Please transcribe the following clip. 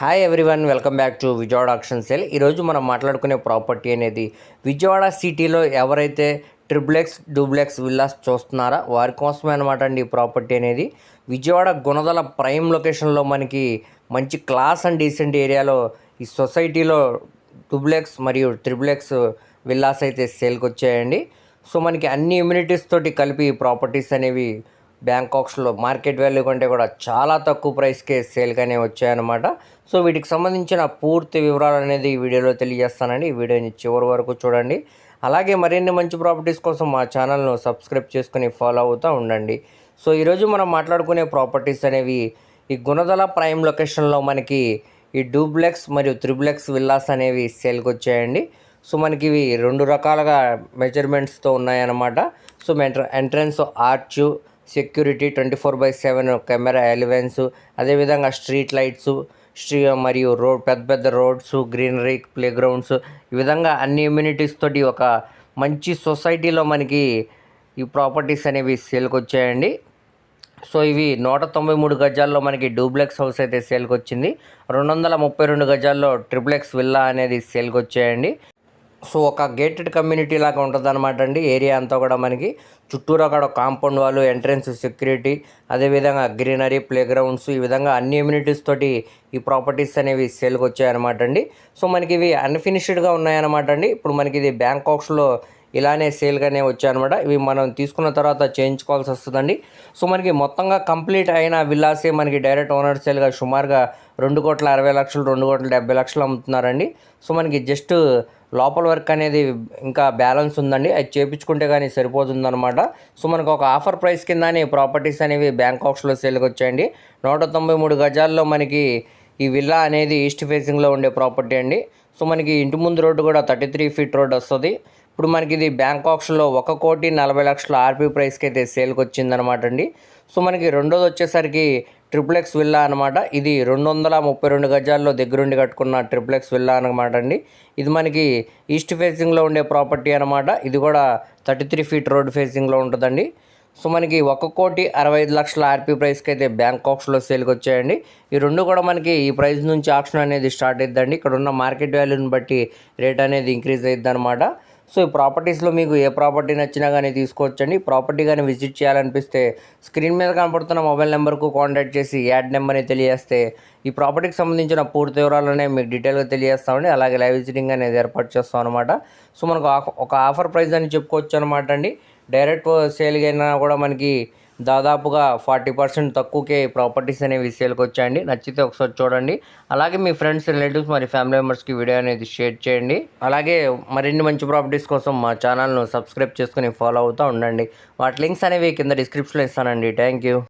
Hi everyone welcome back to Vijayawada auction sale ఈరోజు మనం మాట్లాడుకునే ప్రాపర్టీ అనేది విజయవాడ సిటీలో ఎవరైతే ట్రిప్లెక్స్ డూప్లెక్స్ విల్లాస్ చూస్తున్నారా వారి కోసమే అనమాట అండి ఈ ప్రాపర్టీ అనేది. విజయవాడ గుణదల ప్రైమ్ లొకేషన్లో మనకి మంచి క్లాస్ అండ్ డీసెంట్ ఏరియాలో ఈ సొసైటీలో డూప్లెక్స్ మరియు త్రిప్లెక్స్ విల్లాస్ అయితే సేల్కి వచ్చాయండి. సో మనకి అన్ని ఇమ్యూనిటీస్ తోటి కలిపి ప్రాపర్టీస్ అనేవి బ్యాంకాక్స్లో మార్కెట్ వాల్యూ కంటే కూడా చాలా తక్కువ ప్రైస్కే సేల్గానే వచ్చాయన్నమాట. సో వీటికి సంబంధించిన పూర్తి వివరాలు అనేది ఈ వీడియోలో తెలియజేస్తానండి. ఈ వీడియోని చివరి వరకు చూడండి. అలాగే మరిన్ని మంచి ప్రాపర్టీస్ కోసం మా ఛానల్ను సబ్స్క్రైబ్ చేసుకుని ఫాలో అవుతూ ఉండండి. సో ఈరోజు మనం మాట్లాడుకునే ప్రాపర్టీస్ అనేవి ఈ గుణదల ప్రైమ్ లొకేషన్లో మనకి ఈ డూప్లెక్స్ మరియు త్రిప్లెక్స్ విల్లాస్ అనేవి సేల్కి వచ్చాయండి. సో మనకి ఇవి రెండు రకాలుగా మెజర్మెంట్స్తో ఉన్నాయన్నమాట. So entrance arch security twenty four by seven camera elevens అదేవిధంగా స్ట్రీట్ లైట్స్ స్ట్రీ మరియు రోడ్ పెద్ద పెద్ద రోడ్స్ గ్రీనరీ ప్లే గ్రౌండ్స్ ఈ విధంగా అన్ని ఇమ్యూనిటీస్ తోటి ఒక మంచి సొసైటీలో మనకి ఈ ప్రాపర్టీస్ అనేవి సేల్కి వచ్చాయండి. సో ఇవి నూట తొంభై మూడు గజాల్లో మనకి డూప్లెక్స్ హౌస్ అయితే సేల్కి వచ్చింది. రెండు వందల ముప్పై రెండు గజాల్లో ట్రిప్లెక్స్ విల్లా అనేది సేల్కి వచ్చాయండి. సో ఒక గేటెడ్ కమ్యూనిటీ లాగా ఉంటుంది అనమాట అండి. ఏరియా అంతా కూడా మనకి చుట్టూరు అక్కడ కాంపౌండ్ వాళ్ళు ఎంట్రన్స్ సెక్యూరిటీ అదేవిధంగా గ్రీనరీ ప్లే గ్రౌండ్స్ ఈ విధంగా అన్ని ఇమ్యూనిటీస్ తోటి ఈ ప్రాపర్టీస్ అనేవి సేల్కి వచ్చాయన్నమాట అండి. సో మనకి ఇవి అన్ఫినిష్డ్గా ఉన్నాయన్నమాట అండి. ఇప్పుడు మనకి ఇది బ్యాంకాక్స్లో ఇలానే సేల్గానే వచ్చాయన్నమాట. ఇవి మనం తీసుకున్న తర్వాత చేయించుకోవాల్సి వస్తుందండి. సో మనకి మొత్తంగా కంప్లీట్ అయిన విల్లాసే మనకి డైరెక్ట్ ఓనర్ సేల్గా సుమారుగా రెండు కోట్ల అరవై లక్షలు రెండు కోట్ల డెబ్బై లక్షలు అమ్ముతున్నారండి. సో మనకి జస్ట్ లోపల వర్క్ అనేది ఇంకా బ్యాలెన్స్ ఉందండి. అది చేపించుకుంటే కానీ సరిపోతుందన్నమాట. సో మనకు ఒక ఆఫర్ ప్రైస్ కిందనే ప్రాపర్టీస్ అనేవి బ్యాంకాక్స్లో సేల్కి వచ్చాయండి. నూట తొంభై మూడు గజాల్లో మనకి ఈ విల్లా అనేది ఈస్ట్ ఫేసింగ్లో ఉండే ప్రాపర్టీ అండి. సో మనకి ఇంటి ముందు రోడ్డు కూడా థర్టీ త్రీ ఫీట్ రోడ్ వస్తుంది. ఇప్పుడు మనకి ఇది బ్యాంకాక్స్లో ఒక కోటి నలభై లక్షల ఆర్పీ ప్రైస్కి అయితే సేల్కి వచ్చిందనమాట అండి. సో మనకి రెండోది వచ్చేసరికి ట్రిప్లెక్స్ విల్లా అనమాట ఇది రెండు వందల ముప్పై రెండు గజాల్లో దగ్గరుండి కట్టుకున్న ట్రిప్లెక్స్ విల్లా అనమాట అండి. ఇది మనకి ఈస్ట్ ఫేసింగ్లో ఉండే ప్రాపర్టీ అనమాట ఇది కూడా థర్టీ త్రీ ఫీట్ రోడ్ ఫేసింగ్లో ఉంటుందండి. సో మనకి ఒక కోటి అరవై ఐదు లక్షల ఆర్పీ ప్రైస్కి అయితే బ్యాంకాక్స్లో సేల్కి వచ్చాయండి ఈ రెండు కూడా మనకి ఈ ప్రైస్ నుంచి ఆప్షన్ అనేది స్టార్ట్ అయిద్దండి. ఇక్కడ ఉన్న మార్కెట్ వాల్యూని బట్టి రేట్ అనేది ఇంక్రీజ్ అవుతుంది అనమాట సో ఈ ప్రాపర్టీస్లో మీకు ఏ ప్రాపర్టీ నచ్చినా కానీ తీసుకోవచ్చండి. ప్రాపర్టీ కానీ విజిట్ చేయాలనిపిస్తే స్క్రీన్ మీద కనపడుతున్న మొబైల్ నెంబర్కు కాంటాక్ట్ చేసి యాడ్ నెంబర్ని తెలియజేస్తే ఈ ప్రాపర్టీకి సంబంధించిన పూర్తి వివరాలనే మీకు డీటెయిల్గా తెలియజేస్తామండి. అలాగే లైవ్ విజిటింగ్ అనేది ఏర్పాటు చేస్తాం అనమాట సో మనకు ఒక ఆఫర్ ప్రైస్ అని చెప్పుకోవచ్చు అనమాట అండి. డైరెక్ట్ సేల్గా అయినా కూడా మనకి దాదాపుగా ఫార్టీ పర్సెంట్ తక్కువకే ప్రాపర్టీస్ అనేవి సేల్కి వచ్చాయండి. నచ్చితే ఒకసారి చూడండి. అలాగే మీ ఫ్రెండ్స్ రిలేటివ్స్ మరి ఫ్యామిలీ మెంబర్స్కి వీడియో అనేది షేర్ చేయండి. అలాగే మరిన్ని మంచి ప్రాపర్టీస్ కోసం మా ఛానల్ను సబ్స్క్రైబ్ చేసుకుని ఫాలో అవుతూ ఉండండి. వాటి లింక్స్ అనేవి కింద డిస్క్రిప్షన్లో ఇస్తానండి. Thank you